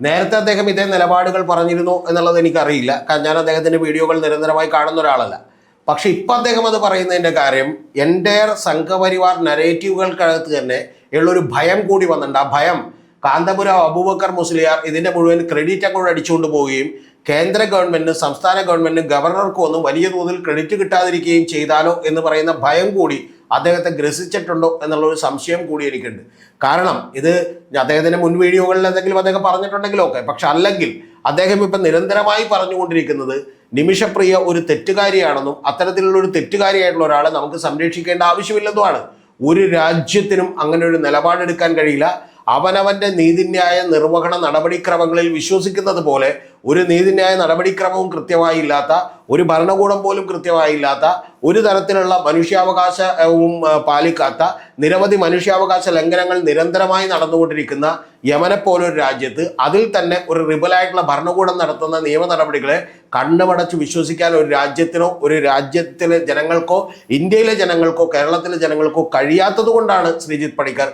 നേരത്തെ അദ്ദേഹം ഇതേ നിലപാടുകൾ പറഞ്ഞിരുന്നു എന്നുള്ളത് എനിക്കറിയില്ല. കാരണം ഞാൻ അദ്ദേഹത്തിന്റെ വീഡിയോകൾ നിരന്തരമായി കാണുന്ന ഒരാളല്ല. പക്ഷെ ഇപ്പം അദ്ദേഹം അത് പറയുന്നതിന്റെ കാര്യം എന്റെ സംഘപരിവാർ നരേറ്റീവുകൾക്കകത്ത് തന്നെ ഉള്ളൊരു ഭയം കൂടി വന്നിട്ടുണ്ട്. ആ ഭയം കാന്തപുരം അബൂബക്കർ മുസ്ലിയാർ ഇതിന്റെ മുഴുവൻ ക്രെഡിറ്റ് അങ്ങോട്ട് അടിച്ചുകൊണ്ട് പോവുകയും കേന്ദ്ര ഗവൺമെന്റിനും സംസ്ഥാന ഗവൺമെന്റിനും ഗവർണർക്കും ഒന്നും വലിയ തോതിൽ ക്രെഡിറ്റ് കിട്ടാതിരിക്കുകയും ചെയ്താലോ എന്ന് പറയുന്ന ഭയം കൂടി അദ്ദേഹത്തെ ഗ്രസിച്ചിട്ടുണ്ടോ എന്നുള്ള ഒരു സംശയം കൂടി എനിക്കുണ്ട്. കാരണം ഇത് അദ്ദേഹത്തിന്റെ മുൻ വീഡിയോകളിൽ എന്തെങ്കിലും അദ്ദേഹം പറഞ്ഞിട്ടുണ്ടെങ്കിലും ഒക്കെ. പക്ഷെ അല്ലെങ്കിൽ അദ്ദേഹം ഇപ്പം നിരന്തരമായി പറഞ്ഞുകൊണ്ടിരിക്കുന്നത് നിമിഷപ്രിയ ഒരു തെറ്റുകാരിയാണെന്നും അത്തരത്തിലുള്ള ഒരു തെറ്റുകാരിയായിട്ടുള്ള ഒരാളെ നമുക്ക് സംരക്ഷിക്കേണ്ട ആവശ്യമില്ലെന്നുമാണ്. ഒരു രാജ്യത്തിനും അങ്ങനെ ഒരു നിലപാടെടുക്കാൻ കഴിയില്ല. അവനവന്റെ നീതിന്യായ നിർവഹണ നടപടിക്രമങ്ങളിൽ വിശ്വസിക്കുന്നത് പോലെ ഒരു നീതിന്യായ നടപടിക്രമവും കൃത്യമായി ഇല്ലാത്ത ഒരു ഭരണകൂടം പോലും കൃത്യമായി ഇല്ലാത്ത ഒരു തരത്തിലുള്ള മനുഷ്യാവകാശവും പാലിക്കാത്ത നിരവധി മനുഷ്യാവകാശ ലംഘനങ്ങൾ നിരന്തരമായി നടന്നുകൊണ്ടിരിക്കുന്ന യമനെ പോലൊരു രാജ്യത്ത് അതിൽ തന്നെ ഒരു റിബലായിട്ടുള്ള ഭരണകൂടം നടത്തുന്ന നിയമ നടപടികളെ കണ്ണുമടച്ച് വിശ്വസിക്കാൻ ഒരു രാജ്യത്തിനോ ഒരു രാജ്യത്തിലെ ജനങ്ങൾക്കോ ഇന്ത്യയിലെ ജനങ്ങൾക്കോ കേരളത്തിലെ ജനങ്ങൾക്കോ കഴിയാത്തത് കൊണ്ടാണ് ശ്രീജിത്ത് പണിക്കർ